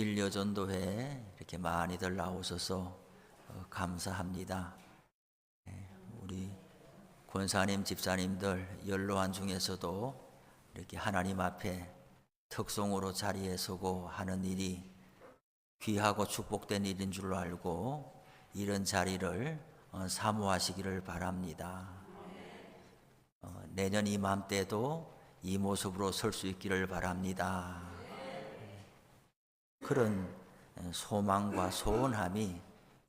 일여전도회 이렇게 많이들 나오셔서 어, 감사합니다. 예, 우리 권사님, 집사님들 연로한 중에서도 이렇게 하나님 앞에 특송으로 자리에 서고 하는 일이 귀하고 축복된 일인 줄로 알고 이런 자리를 어, 사모하시기를 바랍니다. 어, 내년 이맘때도 이 모습으로 설 수 있기를 바랍니다. 그런 소망과 소원함이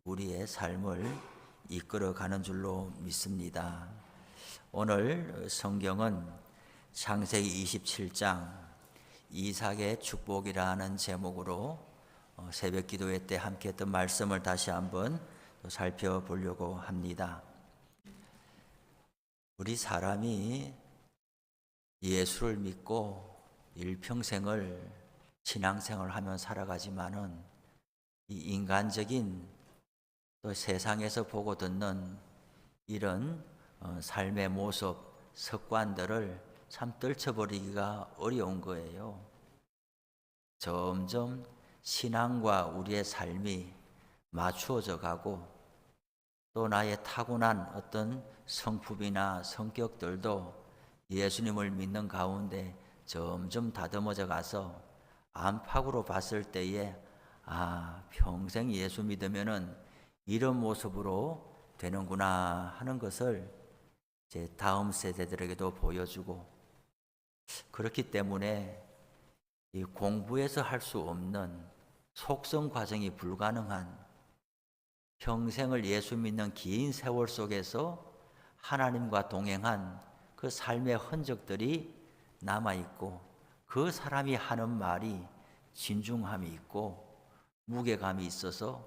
우리의 삶을 이끌어가는 줄로 믿습니다. 오늘 성경은 창세기 27장 이삭의 축복이라는 제목으로 어, 새벽 기도회 때 함께 했던 말씀을 다시 한번 또 살펴보려고 합니다. 우리 사람이 예수를 믿고 일평생을 신앙생활을 하며 살아가지만은 이 인간적인 또 세상에서 보고 듣는 이런 어, 삶의 모습, 습관들을 참 떨쳐버리기가 어려운 거예요. 점점 신앙과 우리의 삶이 맞추어져 가고 또 나의 타고난 어떤 성품이나 성격들도 예수님을 믿는 가운데 점점 다듬어져 가서 안팎으로 봤을 때에 아 평생 예수 믿으면은 이런 모습으로 되는구나 하는 것을 제 다음 세대들에게도 보여주고 그렇기 때문에 이 공부에서 할 수 없는 속성 과정이 불가능한 평생을 예수 믿는 긴 세월 속에서 하나님과 동행한 그 삶의 흔적들이 남아 있고 그 사람이 하는 말이 진중함이 있고 무게감이 있어서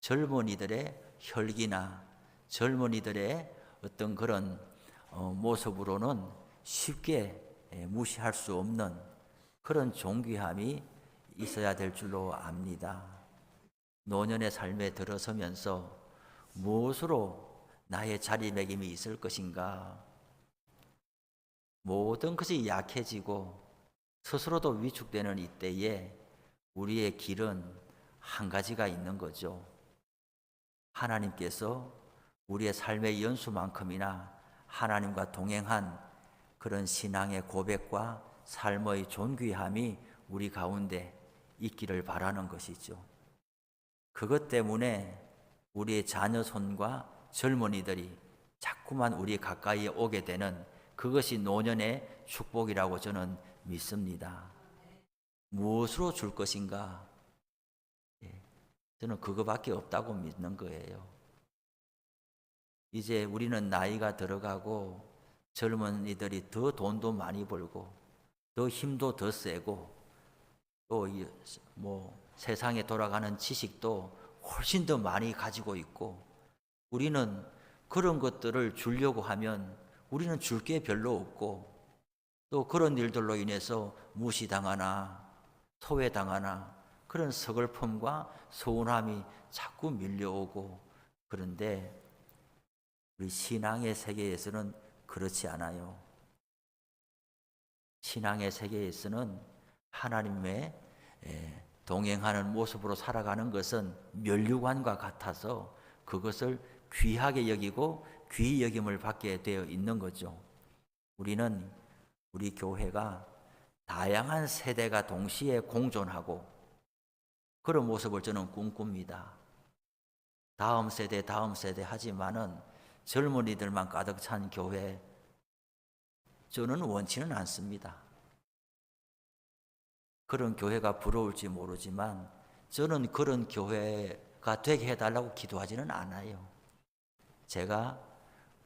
젊은이들의 혈기나 젊은이들의 어떤 그런 어, 모습으로는 쉽게 예, 무시할 수 없는 그런 존귀함이 있어야 될 줄로 압니다. 노년의 삶에 들어서면서 무엇으로 나의 자리매김이 있을 것인가? 모든 것이 약해지고 스스로도 위축되는 이때에 우리의 길은 한 가지가 있는 거죠. 하나님께서 우리의 삶의 연수만큼이나 하나님과 동행한 그런 신앙의 고백과 삶의 존귀함이 우리 가운데 있기를 바라는 것이죠. 그것 때문에 우리의 자녀 손과 젊은이들이 자꾸만 우리 가까이에 오게 되는 그것이 노년의 축복이라고 저는 믿습니다. 무엇으로 줄 것인가? 예, 저는 그거밖에 없다고 믿는 거예요. 이제 우리는 나이가 들어가고 젊은 이들이 더 돈도 많이 벌고 더 힘도 더 세고 또 뭐 세상에 돌아가는 지식도 훨씬 더 많이 가지고 있고 우리는 그런 것들을 주려고 하면 우리는 줄 게 별로 없고 또 그런 일들로 인해서 무시당하나 소외당하나 그런 서글픔과 서운함이 자꾸 밀려오고 그런데 우리 신앙의 세계에서는 그렇지 않아요. 신앙의 세계에서는 하나님의 동행하는 모습으로 살아가는 것은 면류관과 같아서 그것을 귀하게 여기고 귀 여김을 받게 되어 있는 거죠. 우리는 우리 교회가 다양한 세대가 동시에 공존하고 그런 모습을 저는 꿈꿉니다. 다음 세대, 다음 세대 하지만은 젊은이들만 가득 찬 교회 저는 원치는 않습니다. 그런 교회가 부러울지 모르지만 저는 그런 교회가 되게 해달라고 기도하지는 않아요. 제가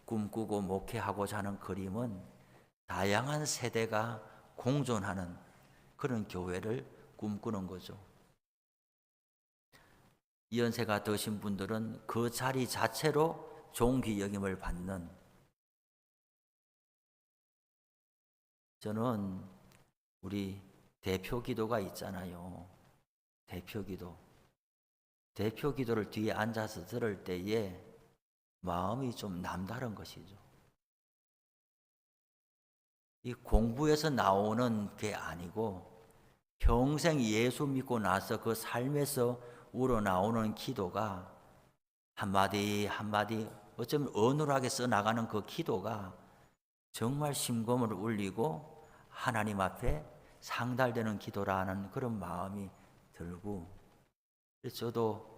꿈꾸고 목회하고자 하는 그림은 다양한 세대가 공존하는 그런 교회를 꿈꾸는 거죠. 연세가 드신 분들은 그 자리 자체로 종기 여김을 받는 저는 우리 대표 기도가 있잖아요. 대표 기도. 대표 기도를 뒤에 앉아서 들을 때에 마음이 좀 남다른 것이죠. 이 공부에서 나오는 게 아니고 평생 예수 믿고 나서 그 삶에서 우러나오는 기도가 한마디 한마디 어쩌면 어눌하게 써나가는 그 기도가 정말 심금을 울리고 하나님 앞에 상달되는 기도라는 그런 마음이 들고 저도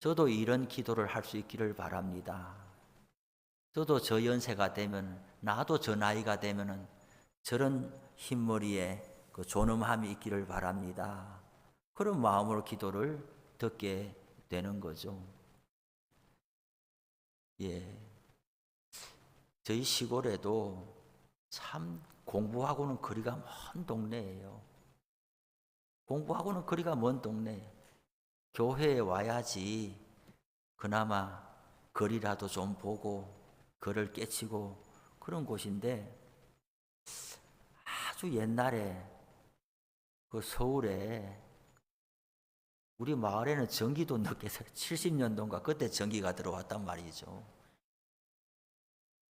저도 이런 기도를 할 수 있기를 바랍니다. 저도 저 연세가 되면 나도 저 나이가 되면은 저런 흰머리에 그 존엄함이 있기를 바랍니다. 그런 마음으로 기도를 듣게 되는 거죠. 예. 저희 시골에도 참 공부하고는 거리가 먼 동네예요. 공부하고는 거리가 먼 동네. 교회에 와야지 그나마 거리라도 좀 보고 거를 깨치고 그런 곳인데 아주 옛날에 그 서울에 우리 마을에는 전기도 늦게 70년도인가 그때 전기가 들어왔단 말이죠.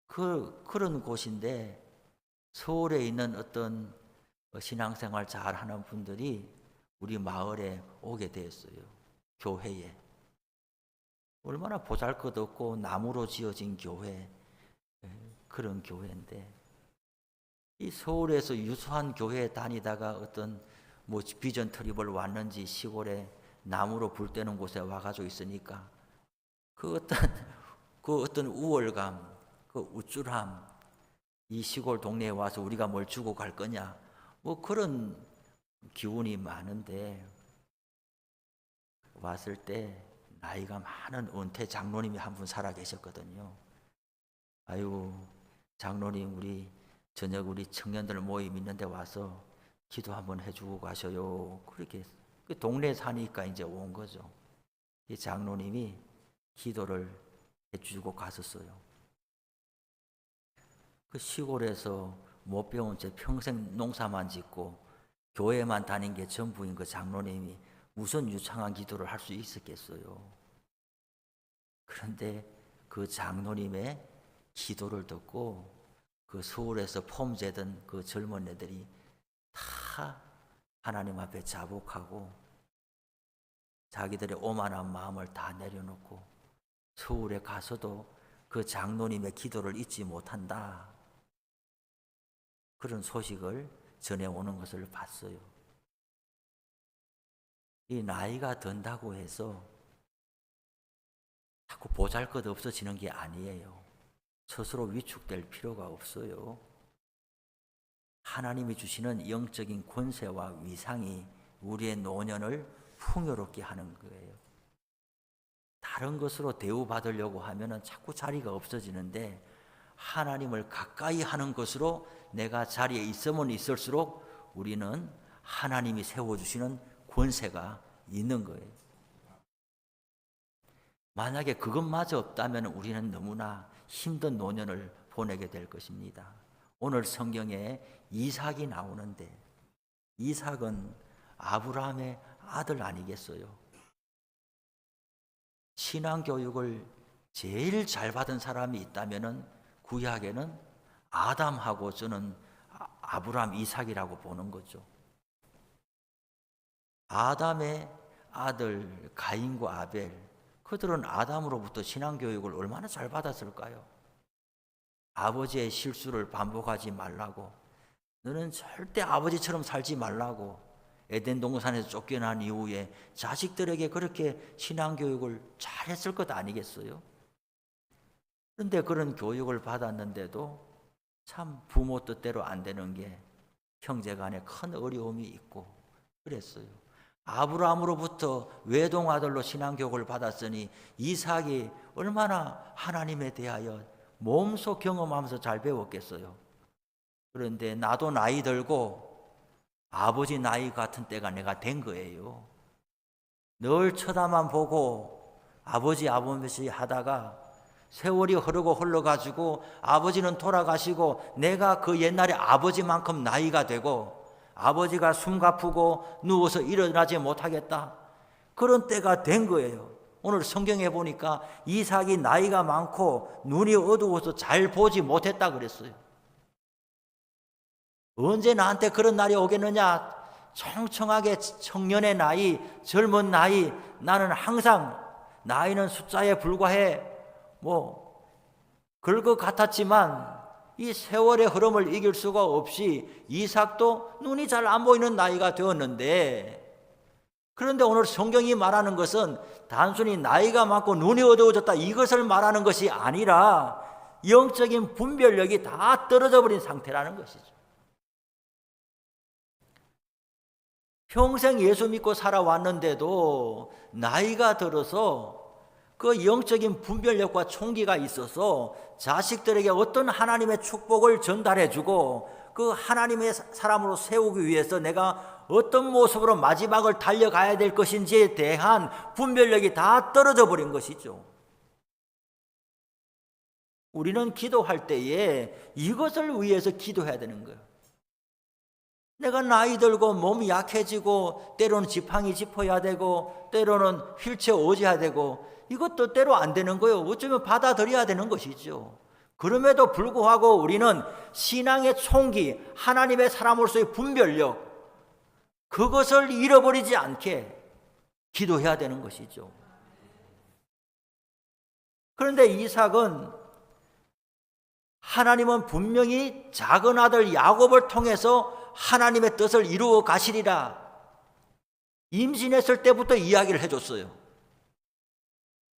그 그런 곳인데 서울에 있는 어떤 신앙생활 잘 하는 분들이 우리 마을에 오게 되었어요. 교회에. 얼마나 보잘것없고 나무로 지어진 교회 예, 그런 교회인데 이 서울에서 유수한 교회에 다니다가 어떤 뭐 비전 트립을 왔는지 시골에 나무로 불 때는 곳에 와가지고 있으니까 그 어떤 그 어떤 우월감, 그 우쭐함, 이 시골 동네에 와서 우리가 뭘 주고 갈 거냐, 뭐 그런 기운이 많은데 왔을 때 나이가 많은 은퇴 장로님이 한 분 살아 계셨거든요. 아이고 장로님 우리 저녁 우리 청년들 모임 있는데 와서 기도 한번 해주고 가셔요. 그렇게 그 동네 사니까 이제 온 거죠. 이 장로님이 기도를 해주고 갔었어요. 그 시골에서 못 배운 채 평생 농사만 짓고 교회만 다닌 게 전부인 그 장로님이 무슨 유창한 기도를 할 수 있었겠어요. 그런데 그 장로님의 기도를 듣고 그 서울에서 폼재던 그 젊은 애들이 다 하나님 앞에 자복하고 자기들의 오만한 마음을 다 내려놓고 서울에 가서도 그 장로님의 기도를 잊지 못한다. 그런 소식을 전해오는 것을 봤어요. 이 나이가 든다고 해서 자꾸 보잘 것 없어지는 게 아니에요. 스스로 위축될 필요가 없어요. 하나님이 주시는 영적인 권세와 위상이 우리의 노년을 풍요롭게 하는 거예요. 다른 것으로 대우받으려고 하면 자꾸 자리가 없어지는데 하나님을 가까이 하는 것으로 내가 자리에 있으면 있을수록 우리는 하나님이 세워주시는 권세가 있는 거예요. 만약에 그것마저 없다면 우리는 너무나 힘든 노년을 보내게 될 것입니다. 오늘 성경에 이삭이 나오는데 이삭은 아브라함의 아들 아니겠어요? 신앙 교육을 제일 잘 받은 사람이 있다면은 구약에는 아담하고 저는 아- 아브라함 이삭이라고 보는 거죠. 아담의 아들 가인과 아벨 그들은 아담으로부터 신앙 교육을 얼마나 잘 받았을까요? 아버지의 실수를 반복하지 말라고 너는 절대 아버지처럼 살지 말라고 에덴 동산에서 쫓겨난 이후에 자식들에게 그렇게 신앙 교육을 잘 했을 것 아니겠어요? 그런데 그런 교육을 받았는데도 참 부모 뜻대로 안 되는 게 형제 간에 큰 어려움이 있고 그랬어요. 아브라함으로부터 외동 아들로 신앙 교육을 받았으니 이삭이 얼마나 하나님에 대하여 몸소 경험하면서 잘 배웠겠어요. 그런데 나도 나이 들고 아버지 나이 같은 때가 내가 된 거예요. 늘 쳐다만 보고 아버지 아버지 하다가 세월이 흐르고 흘러가지고 아버지는 돌아가시고 내가 그 옛날에 아버지만큼 나이가 되고 아버지가 숨가쁘고 누워서 일어나지 못하겠다. 그런 때가 된 거예요. 오늘 성경에 보니까 이삭이 나이가 많고 눈이 어두워서 잘 보지 못했다 그랬어요. 언제 나한테 그런 날이 오겠느냐? 청청하게 청년의 나이, 젊은 나이, 나는 항상 나이는 숫자에 불과해. 뭐, 그럴 것 같았지만 이 세월의 흐름을 이길 수가 없이 이삭도 눈이 잘 안 보이는 나이가 되었는데 그런데 오늘 성경이 말하는 것은 단순히 나이가 많고 눈이 어두워졌다 이것을 말하는 것이 아니라 영적인 분별력이 다 떨어져 버린 상태라는 것이죠. 평생 예수 믿고 살아왔는데도 나이가 들어서 그 영적인 분별력과 총기가 있어서 자식들에게 어떤 하나님의 축복을 전달해 주고 그 하나님의 사람으로 세우기 위해서 내가 어떤 모습으로 마지막을 달려가야 될 것인지에 대한 분별력이 다 떨어져 버린 것이죠. 우리는 기도할 때에 이것을 위해서 기도해야 되는 거예요. 내가 나이 들고 몸이 약해지고 때로는 지팡이 짚어야 되고 때로는 휠체어 오져야 되고 이것도 때로 안 되는 거예요. 어쩌면 받아들여야 되는 것이죠. 그럼에도 불구하고 우리는 신앙의 총기, 하나님의 사람으로서의 분별력, 그것을 잃어버리지 않게 기도해야 되는 것이죠. 그런데 이삭은 하나님은 분명히 작은 아들 야곱을 통해서 하나님의 뜻을 이루어 가시리라. 임신했을 때부터 이야기를 해줬어요.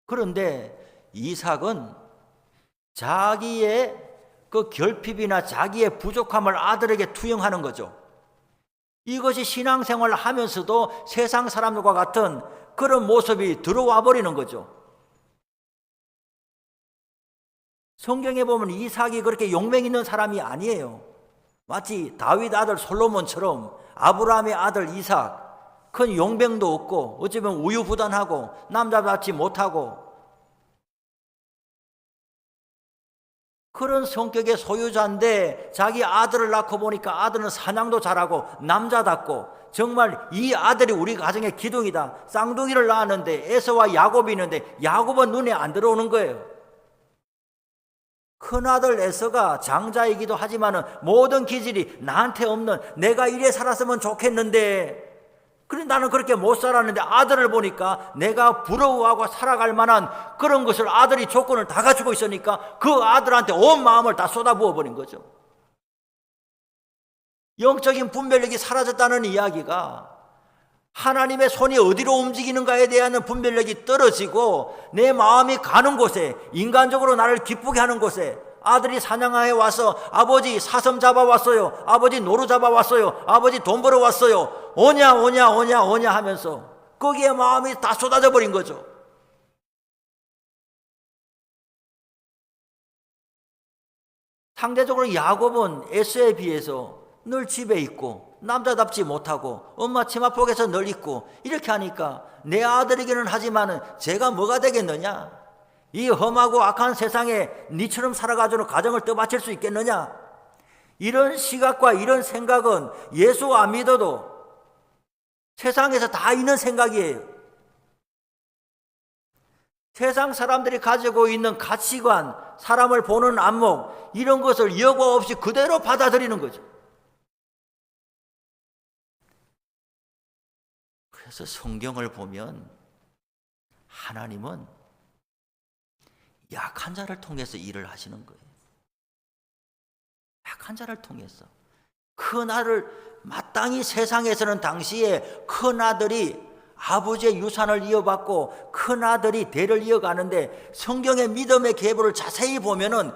그런데 이삭은 자기의 그 결핍이나 자기의 부족함을 아들에게 투영하는 거죠. 이것이 신앙생활을 하면서도 세상 사람들과 같은 그런 모습이 들어와 버리는 거죠. 성경에 보면 이삭이 그렇게 용맹 있는 사람이 아니에요. 마치 다윗 아들 솔로몬처럼 아브라함의 아들 이삭 큰 용병도 없고 어쩌면 우유부단하고 남자답지 못하고 그런 성격의 소유자인데 자기 아들을 낳고 보니까 아들은 사냥도 잘하고 남자답고 정말 이 아들이 우리 가정의 기둥이다. 쌍둥이를 낳았는데 에서와 야곱이 있는데 야곱은 눈에 안 들어오는 거예요. 큰아들 에서가 장자이기도 하지만은 모든 기질이 나한테 없는 내가 이래 살았으면 좋겠는데 그래 나는 그렇게 못 살았는데 아들을 보니까 내가 부러워하고 살아갈 만한 그런 것을 아들이 조건을 다 갖추고 있으니까 그 아들한테 온 마음을 다 쏟아부어 버린 거죠. 영적인 분별력이 사라졌다는 이야기가 하나님의 손이 어디로 움직이는가에 대한 분별력이 떨어지고 내 마음이 가는 곳에 인간적으로 나를 기쁘게 하는 곳에 아들이 사냥하에 와서 아버지 사슴 잡아왔어요. 아버지 노루 잡아왔어요. 아버지 돈 벌어왔어요. 오냐 오냐 오냐 오냐 하면서 거기에 마음이 다 쏟아져 버린 거죠. 상대적으로 야곱은 에스에 비해서 늘 집에 있고 남자답지 못하고 엄마 치마폭에서 늘 있고 이렇게 하니까 내 아들이기는 하지만은 제가 뭐가 되겠느냐? 이 험하고 악한 세상에 니처럼 살아가지고 가정을 떠받칠 수 있겠느냐? 이런 시각과 이런 생각은 예수 안 믿어도 세상에서 다 있는 생각이에요. 세상 사람들이 가지고 있는 가치관, 사람을 보는 안목, 이런 것을 여과 없이 그대로 받아들이는 거죠. 그래서 성경을 보면 하나님은 약한 자를 통해서 일을 하시는 거예요. 약한 자를 통해서. 큰 아들, 마땅히 세상에서는 당시에 큰 아들이 아버지의 유산을 이어받고 큰 아들이 대를 이어가는데 성경의 믿음의 계보를 자세히 보면은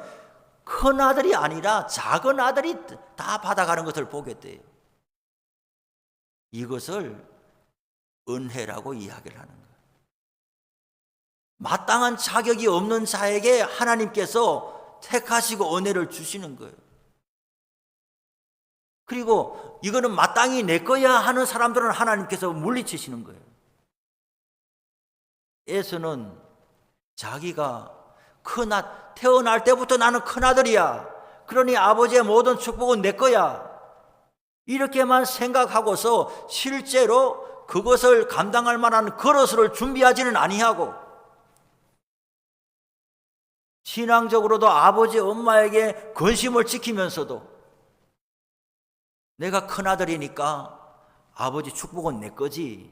큰 아들이 아니라 작은 아들이 다 받아가는 것을 보게 돼요. 이것을 은혜라고 이야기를 하는 거예요. 마땅한 자격이 없는 자에게 하나님께서 택하시고 은혜를 주시는 거예요. 그리고 이거는 마땅히 내 거야 하는 사람들은 하나님께서 물리치시는 거예요. 에서는 자기가 큰아 태어날 때부터 나는 큰 아들이야. 그러니 아버지의 모든 축복은 내 거야. 이렇게만 생각하고서 실제로 그것을 감당할 만한 그릇을 준비하지는 아니하고 신앙적으로도 아버지 엄마에게 근심을 지키면서도 내가 큰아들이니까 아버지 축복은 내 거지.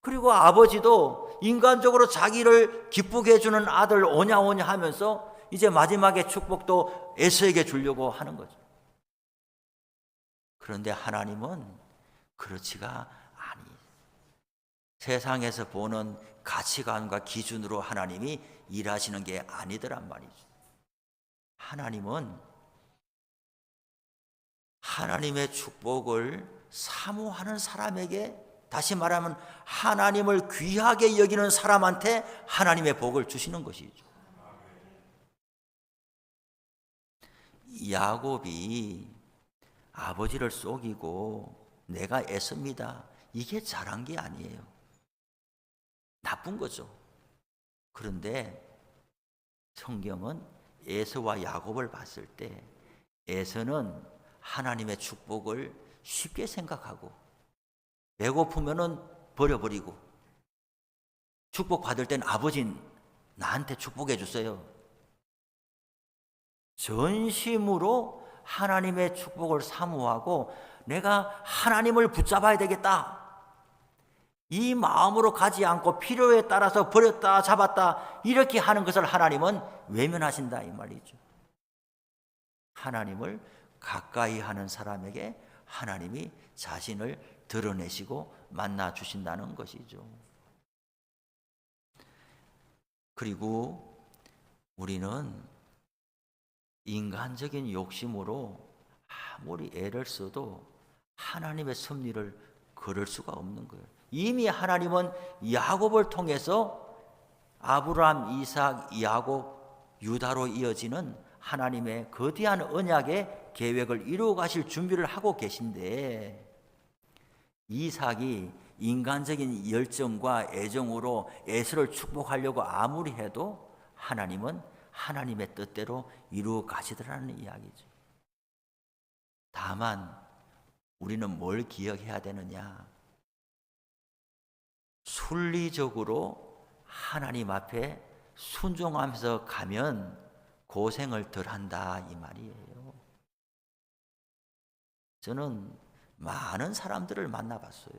그리고 아버지도 인간적으로 자기를 기쁘게 해주는 아들 오냐 오냐 하면서 이제 마지막에 축복도 에서에게 주려고 하는 거죠. 그런데 하나님은 그렇지가 아니. 세상에서 보는 가치관과 기준으로 하나님이 일하시는 게 아니더란 말이죠. 하나님은 하나님의 축복을 사모하는 사람에게 다시 말하면 하나님을 귀하게 여기는 사람한테 하나님의 복을 주시는 것이죠. 야곱이 아버지를 속이고 내가 애씁니다. 이게 잘한 게 아니에요. 나쁜 거죠. 그런데 성경은 에서와 야곱을 봤을 때 에서는 하나님의 축복을 쉽게 생각하고 배고프면은 버려버리고 축복 받을 땐 아버지 나한테 축복해 주세요. 전심으로 하나님의 축복을 사모하고 내가 하나님을 붙잡아야 되겠다. 이 마음으로 가지 않고 필요에 따라서 버렸다 잡았다 이렇게 하는 것을 하나님은 외면하신다 이 말이죠. 하나님을 가까이 하는 사람에게 하나님이 자신을 드러내시고 만나 주신다는 것이죠. 그리고 우리는 인간적인 욕심으로 아무리 애를 써도 하나님의 섭리를 걸을 수가 없는 거예요. 이미 하나님은 야곱을 통해서 아브라함, 이삭, 야곱, 유다로 이어지는 하나님의 거대한 언약의 계획을 이루어 가실 준비를 하고 계신데 이삭이 인간적인 열정과 애정으로 에서를 축복하려고 아무리 해도 하나님은 하나님의 뜻대로 이루어 가시더라는 이야기죠. 다만 우리는 뭘 기억해야 되느냐? 순리적으로 하나님 앞에 순종하면서 가면 고생을 덜 한다 이 말이에요. 저는 많은 사람들을 만나봤어요.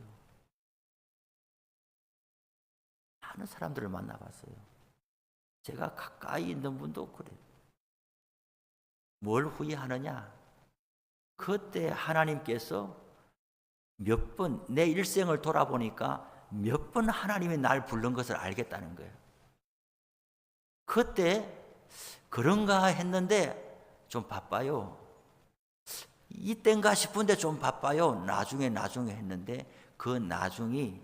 많은 사람들을 만나봤어요. 제가 가까이 있는 분도 그래요. 뭘 후회하느냐? 그때 하나님께서 몇 번 내 일생을 돌아보니까 몇 번 하나님이 날 부른 것을 알겠다는 거예요. 그때 그런가 했는데 좀 바빠요. 이땐가 싶은데 좀 바빠요. 나중에 나중에 했는데 그 나중이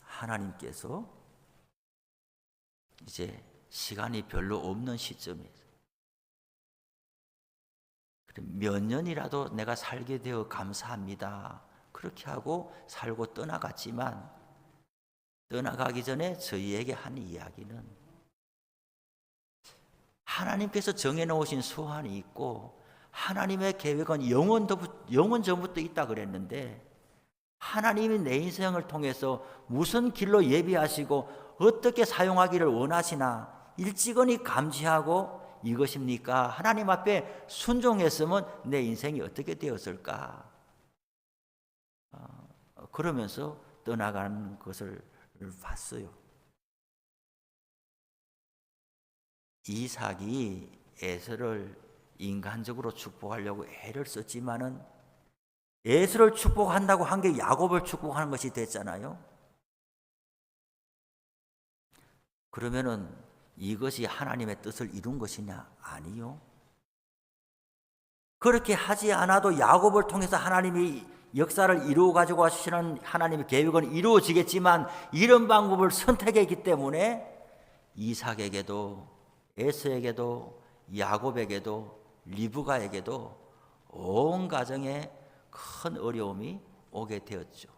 하나님께서 이제 시간이 별로 없는 시점에서 몇 년이라도 내가 살게 되어 감사합니다. 그렇게 하고 살고 떠나갔지만 떠나가기 전에 저희에게 한 이야기는 하나님께서 정해놓으신 소환이 있고 하나님의 계획은 영원 전부터 있다 그랬는데 하나님이 내 인생을 통해서 무슨 길로 예비하시고 어떻게 사용하기를 원하시나 일찍은이 감지하고 이것입니까? 하나님 앞에 순종했으면 내 인생이 어떻게 되었을까? 어, 그러면서 떠나가는 것을 봤어요. 이삭이 에서를 인간적으로 축복하려고 애를 썼지만은 에서를 축복한다고 한 게 야곱을 축복하는 것이 됐잖아요. 그러면은 이것이 하나님의 뜻을 이룬 것이냐? 아니요. 그렇게 하지 않아도 야곱을 통해서 하나님이 역사를 이루어 가지고 하시는 하나님의 계획은 이루어지겠지만 이런 방법을 선택했기 때문에 이삭에게도 에서에게도 야곱에게도 리브가에게도 온 가정에 큰 어려움이 오게 되었죠.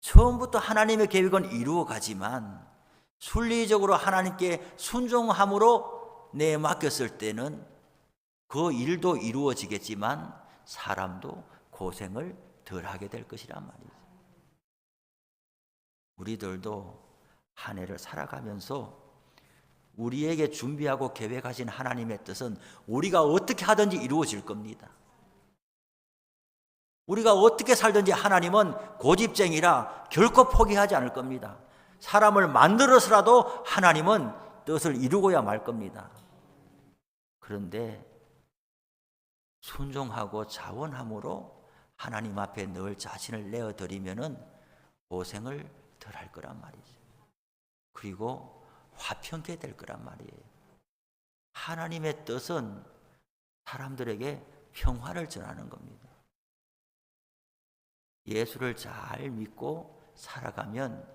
처음부터 하나님의 계획은 이루어 가지만 순리적으로 하나님께 순종함으로 내 맡겼을 때는 그 일도 이루어지겠지만 사람도 고생을 덜 하게 될 것이란 말이죠. 우리들도 한 해를 살아가면서 우리에게 준비하고 계획하신 하나님의 뜻은 우리가 어떻게 하든지 이루어질 겁니다. 우리가 어떻게 살든지 하나님은 고집쟁이라 결코 포기하지 않을 겁니다. 사람을 만들어서라도 하나님은 뜻을 이루고야 말 겁니다. 그런데 순종하고 자원함으로 하나님 앞에 늘 자신을 내어 드리면은 고생을 덜 할 거란 말이죠. 그리고 화평케 될 거란 말이에요. 하나님의 뜻은 사람들에게 평화를 전하는 겁니다. 예수를 잘 믿고 살아가면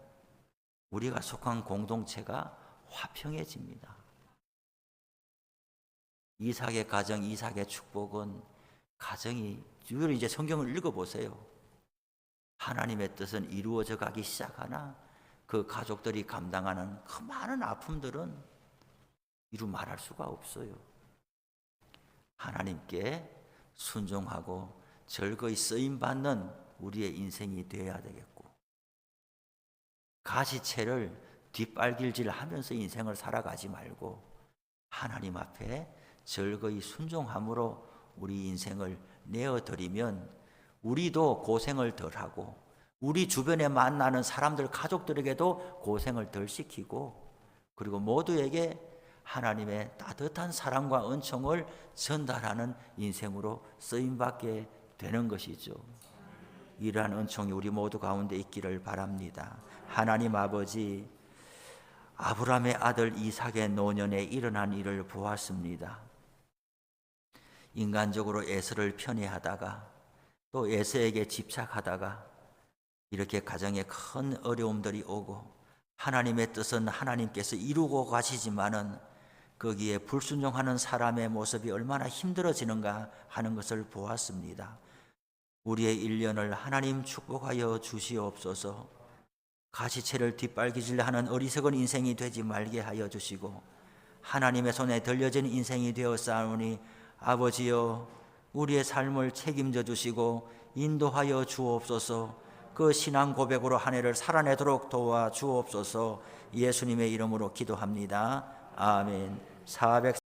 우리가 속한 공동체가 화평해집니다. 이삭의 가정, 이삭의 축복은 가정이 주로 이제 성경을 읽어 보세요. 하나님의 뜻은 이루어져 가기 시작하나 그 가족들이 감당하는 그 많은 아픔들은 이루 말할 수가 없어요. 하나님께 순종하고 즐거이 쓰임 받는 우리의 인생이 되어야 되겠고 가시채를 뒷발길질 하면서 인생을 살아가지 말고 하나님 앞에 즐거이 순종함으로 우리 인생을 내어드리면 우리도 고생을 덜 하고 우리 주변에 만나는 사람들 가족들에게도 고생을 덜 시키고 그리고 모두에게 하나님의 따뜻한 사랑과 은총을 전달하는 인생으로 쓰임 받게 되는 것이죠. 이러한 은총이 우리 모두 가운데 있기를 바랍니다. 하나님 아버지 아브라함의 아들 이삭의 노년에 일어난 일을 보았습니다. 인간적으로 에서를 편애하다가 또 에서에게 집착하다가 이렇게 가정에 큰 어려움들이 오고 하나님의 뜻은 하나님께서 이루고 가시지만은 거기에 불순종하는 사람의 모습이 얼마나 힘들어지는가 하는 것을 보았습니다. 우리의 일년을 하나님 축복하여 주시옵소서. 가시채를 뒷발기질하는 어리석은 인생이 되지 말게 하여 주시고 하나님의 손에 들려진 인생이 되어 싸우니 아버지여 우리의 삶을 책임져 주시고 인도하여 주옵소서. 그 신앙 고백으로 한 해를 살아내도록 도와 주옵소서. 예수님의 이름으로 기도합니다. 아멘. 400